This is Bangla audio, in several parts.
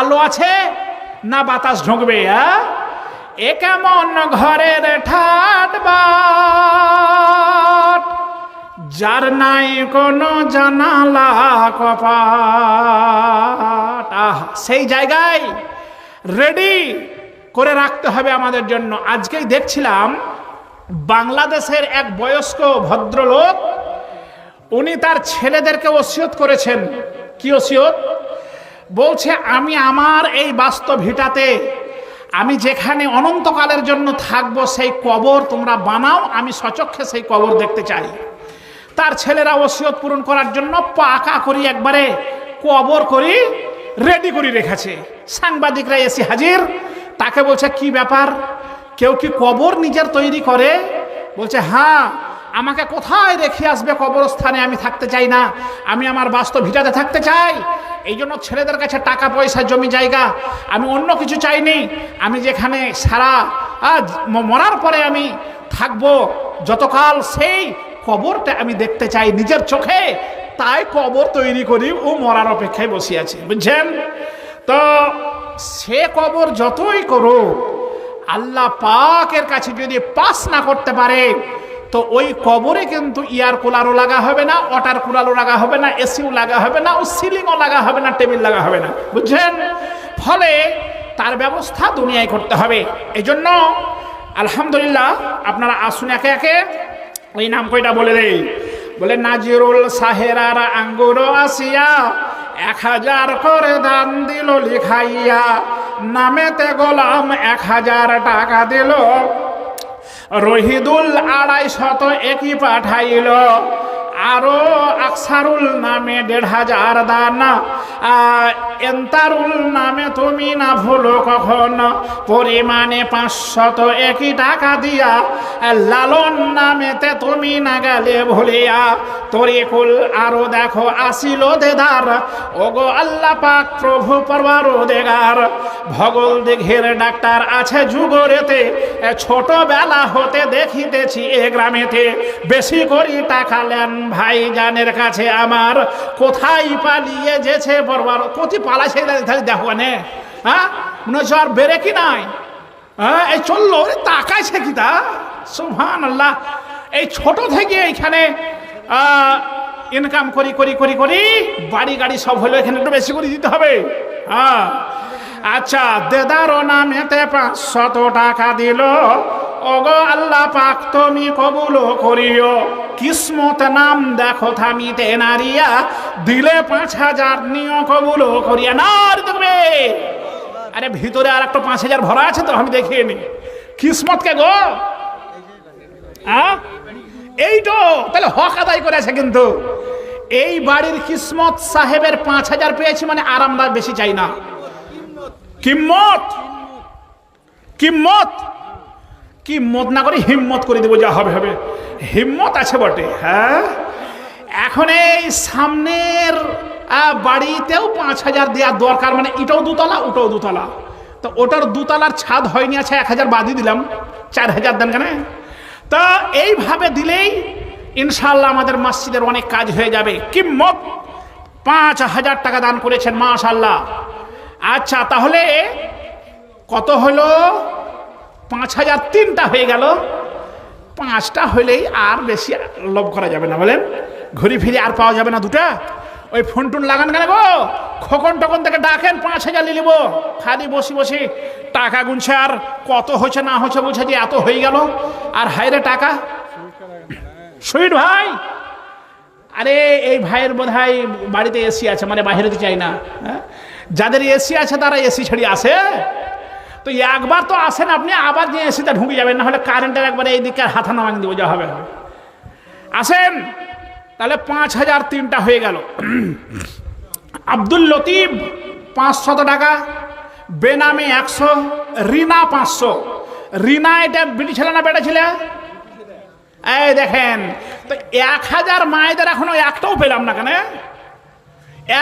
আলো আছে না বাতাস ঢুকবে হ্যাঁ? এ কেমন ঘরের ঠাট বাট, যার নাই কোনো জানালা কপাট। আহ, সেই জায়গায় রেডি করে রাখতে হবে আমাদের জন্য। আজকেই দেখছিলাম বাংলাদেশের এক বয়স্ক ভদ্রলোক, উনি তার ছেলেদেরকে ওসিয়ত করেছেন। কি ওসিয়ত? বলছে, আমি আমার এই বাস্তব ভিটাতে আমি যেখানে অনন্তকালের জন্য থাকব, সেই কবর তোমরা বানাও, আমি সচক্ষে সেই কবর দেখতে চাই। তার ছেলেরা ওসিয়ত পূরণ করার জন্য পাকা করি একবারে, কবর করি রেডি করে রেখেছে। সাংবাদিকরা এসে হাজির, তাকে বলছে, কি ব্যাপার? কেউ কি কবর নিজের তৈরি করে? বলছে হ্যাঁ আমাকে কোথায় রেখে আসবে কবরস্থানে? আমি থাকতে চাই না। আমি আমার বাস্তব ভিটাতে থাকতে চাই। এই জন্য ছেলেদের কাছে টাকা, পয়সা, জমি, জায়গা আমি অন্য কিছু চাইনি। আমি যেখানে সারা মরার পরে আমি থাকব। যতকাল সেই কবরটা আমি দেখতে চাই নিজের চোখে, তাই কবর তৈরি করি ও মরার অপেক্ষায় বসে আছে। বুঝছেন? তো সে কবর যতই করুক, আল্লাহ পাকের কাছে যদি পাস না করতে পারে তো ওই কবরে কিন্তু ইয়ার কুলারও লাগা হবে না ওয়াটার কুলারও লাগা হবে না, এসিও লাগা হবে না, ও সিলিংও লাগা হবে না, টেবিল লাগা হবে না। বুঝছেন? ফলে তার ব্যবস্থা দুনিয়ায় করতে হবে। এই জন্য আলহামদুলিল্লাহ, আপনারা আসুন একে একে। ওই নাম কয়টা বলে দেই? বলে, নাজিরুল সাহেরার আঙ্গুর আসিয়া এক হাজার করে দান দিল লিখাইয়া, নামেতে গোলাম এক হাজার টাকা দিল। রহিদুল আড়াই শত একই পাঠাইল। আরও আকসারুল নামে দেড় হাজার দানা। এন্তারুল নামে তুমি না ভুলো কখন। পরিমাণে পাঁচশত একই টাকা দিয়া, লালন নামেতে তুমি না গেলে ভুলিয়া। তরিকুল আরও দেখো, আসিল দেদার। ওগো আল্লাহ পাক প্রভু পরবার দেগার ভগল দিঘের ডাক্তার আছে যুগরেতে ছোটবেলা হতে দেখিতেছি এ গ্রামেতে। বেশি করি টাকা লেন ভাই জানের কাছে আমার কোথায় পালিয়ে যেছে বরবার? কোথায় পালাইছে তাহলে দেখো নে হ্যাঁ? মনে হচ্ছে আর বেড়ে কি নাই? হ্যাঁ? এই চলল ওরে তাকাইছে কি তা? সুহান আল্লাহ এই ছোট থেকে এইখানে ইনকাম করি করি করি করি, বাড়ি গাড়ি সব হলো এখানে একটু বেশি করে দিতে হবে। হ্যাঁ? আচ্ছা দেদারও নামেতে পাঁচশত টাকা দিল। ওগো আল্লাহ পাক তুমি কবুল করিও। কিসমত নাম দেখো থামিতে নারিয়া, দিলে পাঁচ হাজার নিও কবুল করিয়া। না দেখবে। আরে ভিতরে আর একটা পাঁচ হাজার ভরা আছে তো, আমি দেখিয়ে নি। কিসমত কে গো? এই তো তাহলে হক আদায় করেছে কিন্তু। এই বাড়ির কিসমত সাহেবের পাঁচ হাজার পেয়েছি মানে আরামদায়ক বেশি চাই না। কিম্মত? কিম্মত? কিম্মত না করে হিম্মত করে দেবো, যা হবে হবে। হিম্মত আছে বটে হ্যাঁ? এখন এই সামনের বাড়িতেও পাঁচ হাজার দেওয়ার দরকার মানে এটাও দুতলা, ওটাও দুতলা। তো ওটার দুতলার ছাদ হয়নি, আছে এক হাজার বাদই দিলাম, চার হাজার দেন কেন? তা এইভাবে দিলেই ইনশাল্লাহ আমাদের মসজিদের অনেক কাজ হয়ে যাবে। কিম্মত পাঁচ হাজার টাকা দান করেছেন মাশাল্লাহ আচ্ছা তাহলে কত হলো? পাঁচ হাজার তিনটা হয়ে গেল। পাঁচটা হলেই আর বেশি লোভ করা যাবে না, বলেন? ঘুরি ফিরে আর পাওয়া যাবে না দুটা। ওই ফোন টোন লাগান কেন গো? খোকন টকন থেকে ডাকেন, পাঁচ হাজার নিয়ে নিবো। খালি বসি বসি টাকা গুনছে আর কত হচ্ছে না হচ্ছে বলছে যে এত হয়ে গেল। আর হাইরে টাকা। সুইট ভাই! আরে, এই ভাইয়ের বোধ বাড়িতে এসি আছে মানে বাইরে তো চাই না হ্যাঁ? যাদের এসি আছে, তারা এসি ছেড়ে আসে। তো একবার তো আসেন আপনি, আবার যে এসিতে ঢুকে যাবেন না হলে কারেন্টের একবার এই দিকে হাতা নামাং দিব, যা হবে। আসেন, তাহলে পাঁচ হাজার তিনটা হয়ে গেল। আব্দুল লতিফ পাঁচশত টাকা, বেনামে একশো, রিনা পাঁচশো। রিনা এটা বিটি ছেলে না বেটা ছেলে? এই দেখেন, তো এক হাজার মায়েদের এখনও একটাও পেলাম না কেন?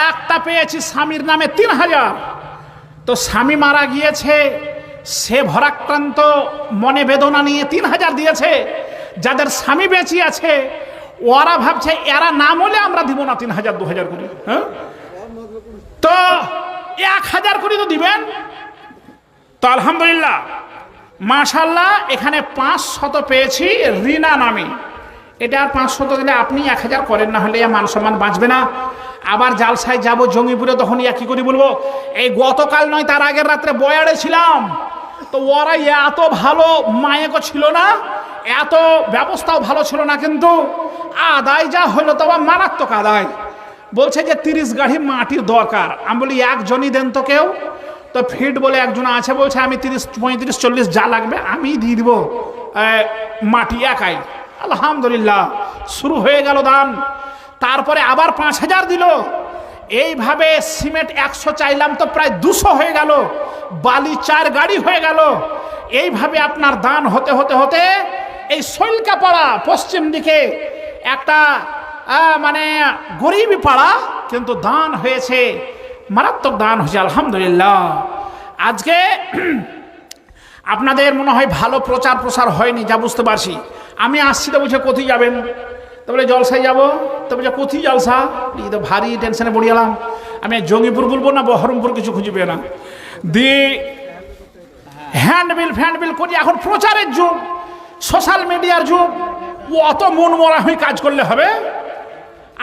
একটা পেয়েছি স্বামীর নামে তিন হাজার। তো স্বামী মারা গিয়েছে সে ভরাক্রান্ত মনে বেদনা নিয়ে তিন হাজার দিয়েছে, যাদের স্বামী বেঁচে আছে ওরা ভাবছে, এরা না হলে আমরা দিব না তিন হাজার, দু হাজার করে হ্যাঁ? তো এক হাজার করে তো দিবেন। তো আলহামদুলিল্লাহ মাশাল্লাহ এখানে পাঁচ শত পেয়েছি রিনা নামে। এটা আর পাঁচ শত দিলে আপনি এক হাজার করেন, না হলে মান সম্মান বাঁচবে না। আবার জালসায় যাব, জঙ্গিপুরে তখন ইয়া কি করি বলব? এই গতকাল নয়, তার আগের রাত্রে বয়াড়ে ছিলাম। তো ওরা এত ভালো মায়েকও ছিল না, এত ব্যবস্থাও ভালো ছিল না কিন্তু আদায় যা হলো তো আবার মারাত্মক আদায়। বলছে যে তিরিশ গাড়ি মাটির দরকার। আমি বলি, একজনই দেন তো কেউ? তো ফিট বলে একজন আছে, বলছে আমি তিরিশ, পঁয়ত্রিশ, চল্লিশ যা লাগবে আমি দিয়ে দিব মাটি একাই। আলহামদুলিল্লাহ, শুরু হয়ে গেল দান। তারপরে আবার পাঁচ হাজার দিল। এইভাবে সিমেন্ট একশো চাইলাম তো প্রায় দুশো হয়ে গেল। বালি চার গাড়ি হয়ে গেল। এইভাবে আপনার দান হতে হতে হতে এই শৈলকাপাড়া পশ্চিম দিকে একটা মানে গরিবী পাড়া কিন্তু দান হয়েছে। মারাত্মক দান হয়েছে, আলহামদুলিল্লাহ। আজকে আপনাদের মনে হয় ভালো প্রচার প্রসার হয়নি, যা বুঝতে পারছি। আমি আসছি তো বলছে কোথায় যাবেন? তো বলে জলসায় যাব? তো বলছে কোথায় জলসা? এই তো ভারী টেনশনে পড়ে গেলাম। আমি জঙ্গিপুর বলব না, বহরমপুর কিছু খুঁজবে না। দিয়ে হ্যান্ডবিল ফ্যান্ডবিল করি। এখন প্রচারের যুগ, সোশ্যাল মিডিয়ার যুগ। ও অত মন মরা হয়ে কাজ করলে হবে?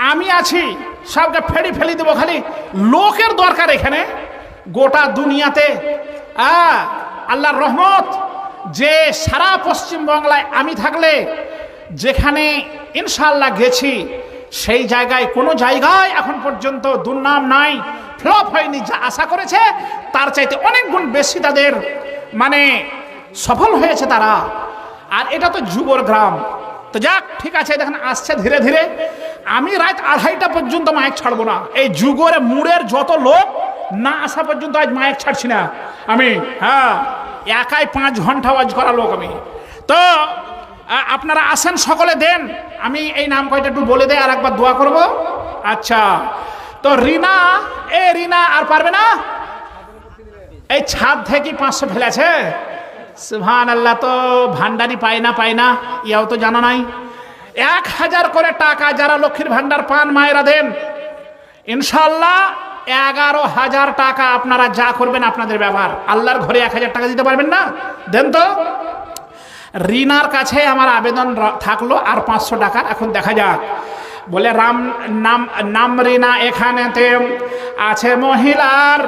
আমি আছি, সবকে ফেরি ফেলি দেবো খালি। লোকের দরকার এখানে। গোটা দুনিয়াতে আল্লাহর রহমত। যে সারা পশ্চিম বাংলায় আমি থাকলে, যেখানে ইনশাল্লাহ গেছি, সেই জায়গায় কোনো জায়গায় এখন পর্যন্ত দুর্নাম নাই। ফ্লপ হয়নি, যা আশা করেছে, তার চাইতে অনেক গুণ বেশি তাদের মানে সফল হয়েছে তারা। আর এটা তো যুবর গ্রাম। তো যাক, ঠিক আছে, দেখেন, আসছে ধীরে ধীরে। আমি রাত আড়াইটা পর্যন্ত মাইক ছাড়বো না। এই যুগরে মুড়ের যত লোক, না আসা পর্যন্ত আজ মাইক ছাড়ছি না। আমি হ্যাঁ একাই পাঁচ ঘণ্টা ওয়াজ করা লোক আমি। তো আপনারা আসেন, সকলে দেন। আমি এই নাম কয়টা একটু বলে দেয় আর একবার দোয়া করব। আচ্ছা তো রিনা, এ রিনা আর পারবে না? এই ছাদ থেকে পাঁচশো ফেলেছে। সুহান আল্লাহ তো ভান্ডারি পায় না পায় না, ইয়াও তো জানা নাই। এক হাজার করে টাকা যারা লক্ষ্মীর ভান্ডার পান, মায়েরা দেন। ইনশাল্লাহ এগারো হাজার টাকা আপনারা যা করবেন আপনাদের ব্যবহার। আল্লাহর ঘরে এক হাজার টাকা দিতে পারবেন না? দেন তো। রিনার কাছে আমার আবেদন থাকল আর পাঁচশো টাকা এখন দেখা যাক। বলে, রাম, নাম নাম রিনা এখানেতে আছে মহিলার।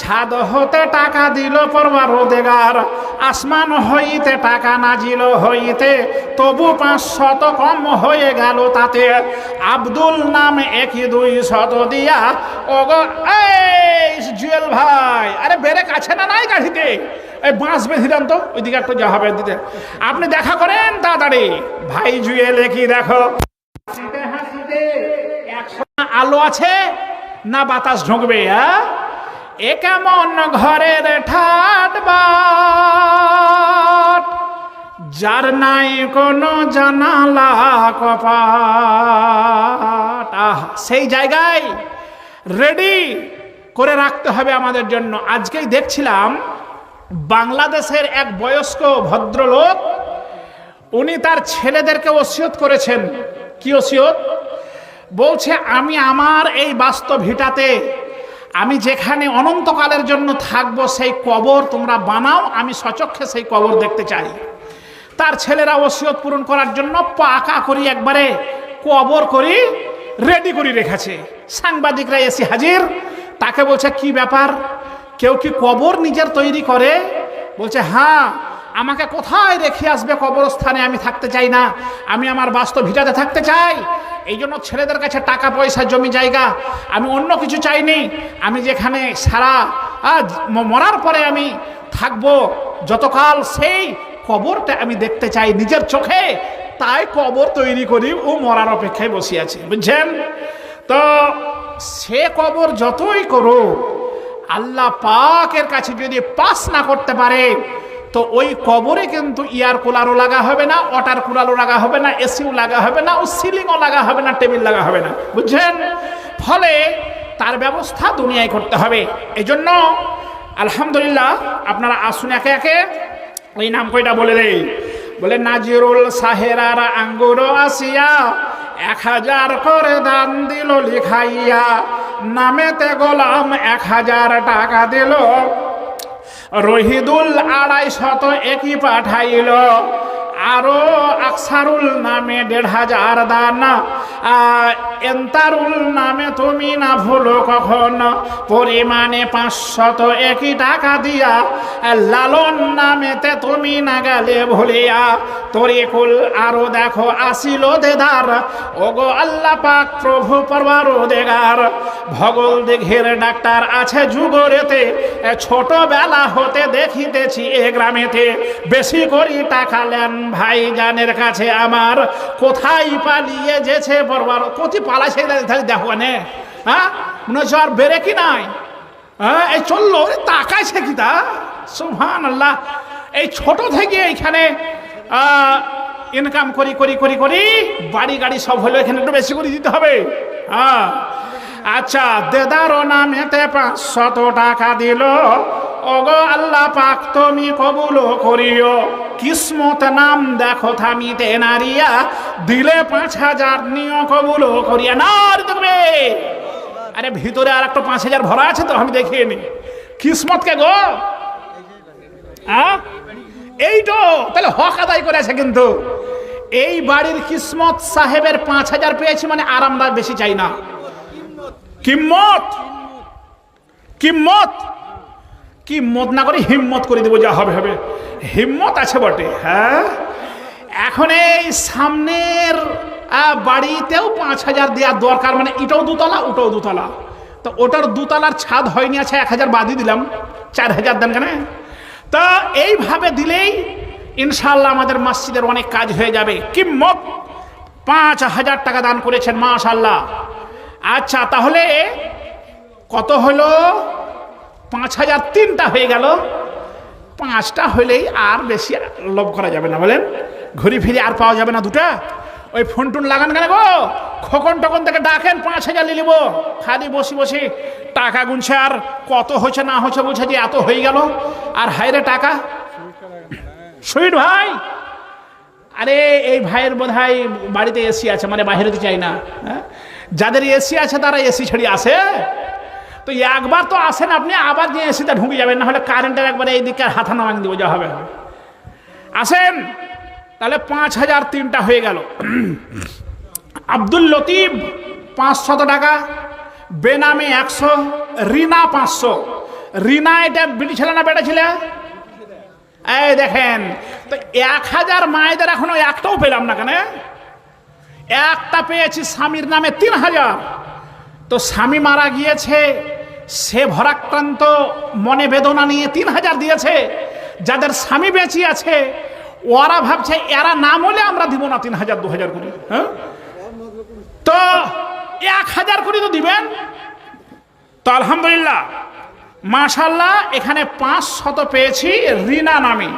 ছাদ হতে টাকা দিল পরবার দেগার আসমান হইতে টাকা নাজিল হইতে, তবু পাঁচশত কম হয়ে গেল তাতে। আব্দুল নাম একই দুই শত দিয়া এই জুয়েল ভাই, আরে বেড়ে কাছে না নাই গাড়িতে? এই বাঁশ বেঁধে দেন তো, ওইদিকে একটু যা হবে, দিতে। আপনি দেখা করেন তাড়াতাড়ি। ভাই জুয়েল কি দেখো? আলো আছে না বাতাস ঢুকবে এ কেমন ঘরের ঠাট বাট, যার নাই কোনো জানালা কপাট। আহ, সেই জায়গায় রেডি করে রাখতে হবে আমাদের জন্য। আজকেই দেখছিলাম বাংলাদেশের এক বয়স্ক ভদ্রলোক, উনি তার ছেলেদেরকে ওসিয়ত করেছেন। কি ওসিয়ত? বলছে, আমি আমার এই বাস্তব ভিটাতে, আমি যেখানে অনন্তকালের জন্য থাকব, সেই কবর তোমরা বানাও, আমি সচক্ষে সেই কবর দেখতে চাই। তার ছেলেরা ওসিয়ত পূরণ করার জন্য পাকা করি একবারে, কবর করি রেডি করে রেখেছে। সাংবাদিকরা এসে হাজির, তাকে বলছে, কি ব্যাপার? কেউ কি কবর নিজের তৈরি করে? বলছে হ্যাঁ আমাকে কোথায় রেখে আসবে কবরস্থানে? আমি থাকতে চাই না। আমি আমার বাস্তব ভিটাতে থাকতে চাই। এই জন্য ছেলেদের কাছে টাকা, পয়সা, জমি, জায়গা আমি অন্য কিছু চাইনি। আমি যেখানে সারা আজ মরার পরে আমি থাকব। যতকাল সেই কবরটা আমি দেখতে চাই নিজের চোখে, তাই কবর তৈরি করি ও মরার অপেক্ষায় বসে আছে। বুঝছেন? তো সে কবর যতই করুক, আল্লাহ পাকের কাছে যদি পাস না করতে পারে তো ওই কবরে কিন্তু ইয়ার কুলারও লাগা হবে না ওয়াটার কুলারও লাগা হবে না, এসিও লাগা হবে না, ও সিলিংও লাগা হবে না, টেবিল লাগা হবে না। বুঝছেন? ফলে তার ব্যবস্থা দুনিয়ায় করতে হবে। এই জন্য আলহামদুলিল্লাহ, আপনারা আসুন একে একে। ওই নাম কয়টা বলে দেই বলে, নাজিরুল সাহেরার আঙ্গুর আসিয়া এক হাজার করে দান দিল লিখাইয়া। নামেতে গোলাম এক হাজার টাকা দিল। রহিদুল আড়াই শত একই পাঠাইল। আরও আকসারুল নামে দেড় হাজার দান। এন্তারুল নামে তুমি না ভুলো কখন? পরিমাণে পাঁচশত একই টাকা দিয়া, লালন নামেতে তুমি না গেলে ভুলিয়া, তরিকুল আরও দেখো আসিল দেদার। ওগো আল্লাহ পাক প্রভু পরবার দেগার ভগল দিঘের ডাক্তার আছে যুগরেতে ছোটবেলা হতে দেখিতেছি এ গ্রামেতে, বেশি করি টাকা লেন ভাই গানের কাছে আমার কোথায় পালিয়ে যেছে বরবার? কোথায় পালাইছে তাহলে দেখো নে হ্যাঁ? মনে হচ্ছে আর বেড়ে কি নাই? হ্যাঁ? এই চলল, এই তাকাইছে কি তা? সুহান আল্লাহ এই ছোট থেকে এইখানে ইনকাম করি করি করি করি, বাড়ি গাড়ি সব হলো, এখানে একটু বেশি করে দিতে হবে। হ্যাঁ? আচ্ছা দেদারও নামেতে পাঁচশত টাকা দিল। ওগো আল্লাহ পাক তুমি কবুল করিও। কিসমত নাম দেখো থামিতে নারিয়া। দিলে পাঁচ হাজার নিয় কবুল করিয়া। না দেখবে। আরে ভিতরে আর একটা পাঁচ হাজার ভরা আছে তো, আমি দেখিয়ে নি। কিসমত কে গো? এই তো তাহলে হক আদায় করেছে কিন্তু। এই বাড়ির কিসমত সাহেবের পাঁচ হাজার পেয়েছি মানে আরামদায়ক বেশি চাই না। কিম্মত। কিম্মত। কিম্মত না করে হিম্মত করে দেবো যা হবে হবে। হিম্মত আছে বটে হ্যাঁ? এখন এই সামনের বাড়িতেও পাঁচ হাজার দেওয়ার দরকার মানে এটাও দুতলা, ওটাও দুতলা। তো ওটার দুতলার ছাদ হয়নি আছে এক হাজার বাদই দিলাম, চার হাজার দেন কেন? তো এইভাবে দিলেই ইনশাল্লাহ আমাদের মসজিদের অনেক কাজ হয়ে যাবে। কিম্মত পাঁচ হাজার টাকা দান করেছেন মাশাল্লাহ আচ্ছা তাহলে কত হলো? পাঁচ হাজার তিনটা হয়ে গেল। পাঁচটা হলেই আর বেশি লোভ করা যাবে না, বলেন? ঘুরি ফিরে আর পাওয়া যাবে না দুটা? ওই ফোন টুন লাগান কেন গো? খোকন টকন থেকে ডাকেন পাঁচ হাজার নিয়ে নেব। খালি বসে বসে টাকা গুনছে আর কত হয়েছে না হয়েছে বলছে যে এত হয়ে গেল। আর হাইরে টাকা। সুইট ভাই! আরে, এই ভাইয়ের বোধ বাড়িতে এসি আছে মানে বাইরে তো চাই না। হ্যাঁ? যাদের এসি আছে, তারা এসি ছেড়ে আসে? তো একবার তো আসেন আপনি, আবার যে এসিতে ঢুকে যাবেন না হলে কারেন্টের একবারে এই দিকে হাতা নামাং দিব, যা হবে। আসেন, তাহলে পাঁচ হাজার তিনটা হয়ে গেল। আব্দুল লতিফ পাঁচশত টাকা, বেনামে একশো, রিনা পাঁচশো। রিনা এটা ছেলে না বেটা ছেলে? এই দেখেন, তো এক হাজার মায়েদের এখনও একটাও পেলাম না কেন? একটা পেয়েছি স্বামীর নামে তিন হাজার। তো স্বামী মারা গিয়েছে সে ভরাক্রান্ত মনে বেদনা নিয়ে তিন হাজার দিয়েছে। যাদের স্বামী বেঁচে আছে, ওরা ভাবছে, এরা নাম হলে আমরা দিব না তিন হাজার, দু হাজার করে হ্যাঁ? তো এক হাজার করে তো দিবেন। তো আলহামদুলিল্লাহ মাশাল্লাহ এখানে পাঁচ শত পেয়েছি রিনা নামে।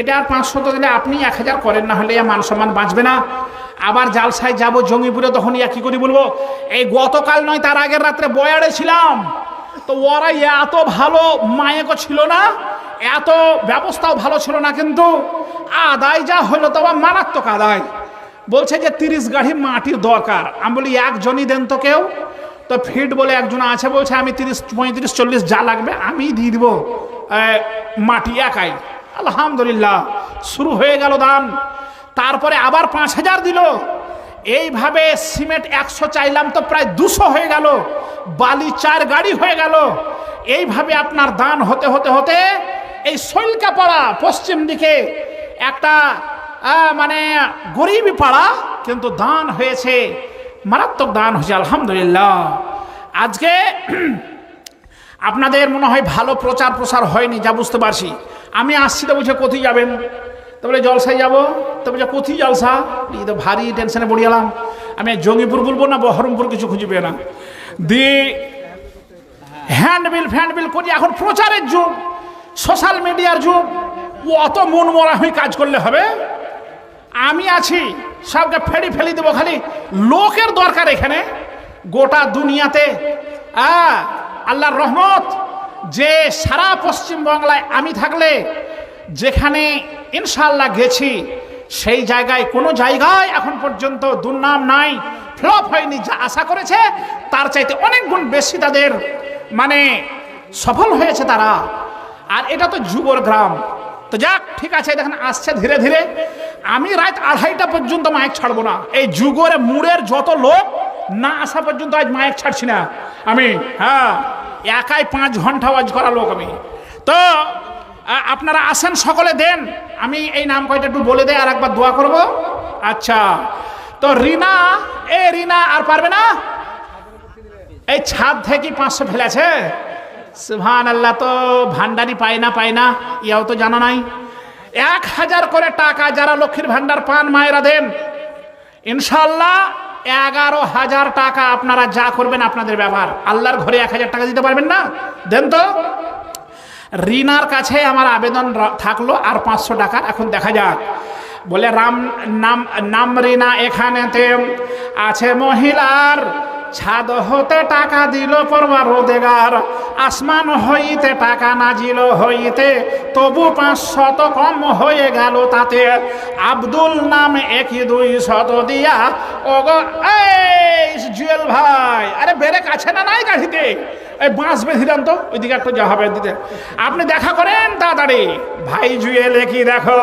এটা আর পাঁচ শত দিলে আপনি এক হাজার করেন, না হলে মান সম্মান বাঁচবে না। আবার জালসায় যাব, জঙ্গিপুরে তখন ইয়া কি করি বলব? এই গতকাল নয়, তার আগের রাত্রে বয়ারে ছিলাম। তো ওরা এত ভালো মায়েকও ছিল না, এত ব্যবস্থাও ভালো ছিল না কিন্তু আদায় যা হলো তো আবার মারাত্মক আদায়। বলছে যে তিরিশ গাড়ি মাটির দরকার। আমি বলি, একজনই দেন তো কেউ। তো ফিট বলে একজন আছে, বলছে আমি তিরিশ, পঁয়ত্রিশ, চল্লিশ যা লাগবে আমি দিয়ে দিব মাটি একাই। আলহামদুলিল্লাহ, শুরু হয়ে গেল দান। তারপরে আবার পাঁচ হাজার দিল। এইভাবে সিমেন্ট একশো চাইলাম তো প্রায় দুশো হয়ে গেল। বালি চার গাড়ি হয়ে গেল। এইভাবে আপনার দান হতে হতে হতে এই শৈলকাপাড়া পশ্চিম দিকে একটা মানে গরিবই পাড়া কিন্তু দান হয়েছে। মারাত্মক দান হয়েছে, আলহামদুলিল্লাহ। আজকে আপনাদের মনে হয় ভালো প্রচার প্রসার হয়নি, যা বুঝতে পারছি। আমি আসছি তো বলছে কোথায় যাবেন? তো বলে জলসায় যাব? তো বলছে কোথায় জলসা? এই তো ভারী টেনশনে পড়ে গেলাম। আমি জঙ্গিপুর বলব না, বহরমপুর কিছু খুঁজবে না। দিয়ে হ্যান্ডবিল ফ্যান্ডবিল করি। এখন প্রচারের যুগ সোশ্যাল মিডিয়ার যুগ। ও অত মন মরা হয়ে কাজ করলে হবে। আমি আছি, সবকে ফেলি ফেলি দেবো খালি। লোকের দরকার এখানে। গোটা দুনিয়াতে আল্লাহর রহমত, যে সারা পশ্চিম বাংলায় আমি থাকলে, যেখানে ইনশাল্লাহ গেছি, সেই জায়গায় কোনো জায়গায় এখন পর্যন্ত দুর্নাম নাই। ফ্লপ হয়নি, যা আশা করেছে, তার চাইতে অনেক গুণ বেশি তাদের মানে সফল হয়েছে তারা। আর এটা তো যুবর গ্রাম। তো যাক, ঠিক আছে, দেখেন, আসছে ধীরে ধীরে। আমি রাত আড়াইটা পর্যন্ত মাইক ছাড়বো না। এই যুগরে মুড়ের যত লোক, না আসা পর্যন্ত আজ মাইক ছাড়ছি না। আমি হ্যাঁ একাই পাঁচ ঘণ্টা ওয়াজ করা লোক আমি। তো আপনারা আসেন, সকলে দেন। আমি এই নাম কয়টা একটু বলে দেয় আর একবার দোয়া করব। আচ্ছা তো রিনা, এ রিনা আর পারবে না? এই ছাদ থেকে পাঁচশো ফেলেছে। সুহান আল্লাহ তো ভান্ডারি পায় না পায় না, ইয়াও তো জানা নাই। এক হাজার করে টাকা যারা লক্ষ্মীর ভান্ডার পান, মায়েরা দেন। ইনশাল্লাহ এগারো হাজার টাকা আপনারা যা করবেন আপনাদের ব্যবহার। আল্লাহর ঘরে এক হাজার টাকা দিতে পারবেন না? দেন তো। রিনার কাছে আমার আবেদন থাকল আর পাঁচশো টাকার, এখন দেখা যাক। বলে, রাম নাম নাম রিনা এখানেতে আছে মহিলার। ছাদ হতে টাকা দিল পরবার দেগার আসমান হইতে টাকা নাজিল হইতে তবু পাঁচশত কম হয়ে গেল তাতে। আব্দুল নাম একই দুই শত দিয়া। ওগো জুয়েল ভাই, আরে বেড়ে কাছে না নাই গাড়িতে? এই বাঁশ বেঁধিলাম তো, ওইদিকে একটু যা হবে, দিতে। আপনি দেখা করেন তাড়াতাড়ি। ভাই জুয়েল কি দেখো?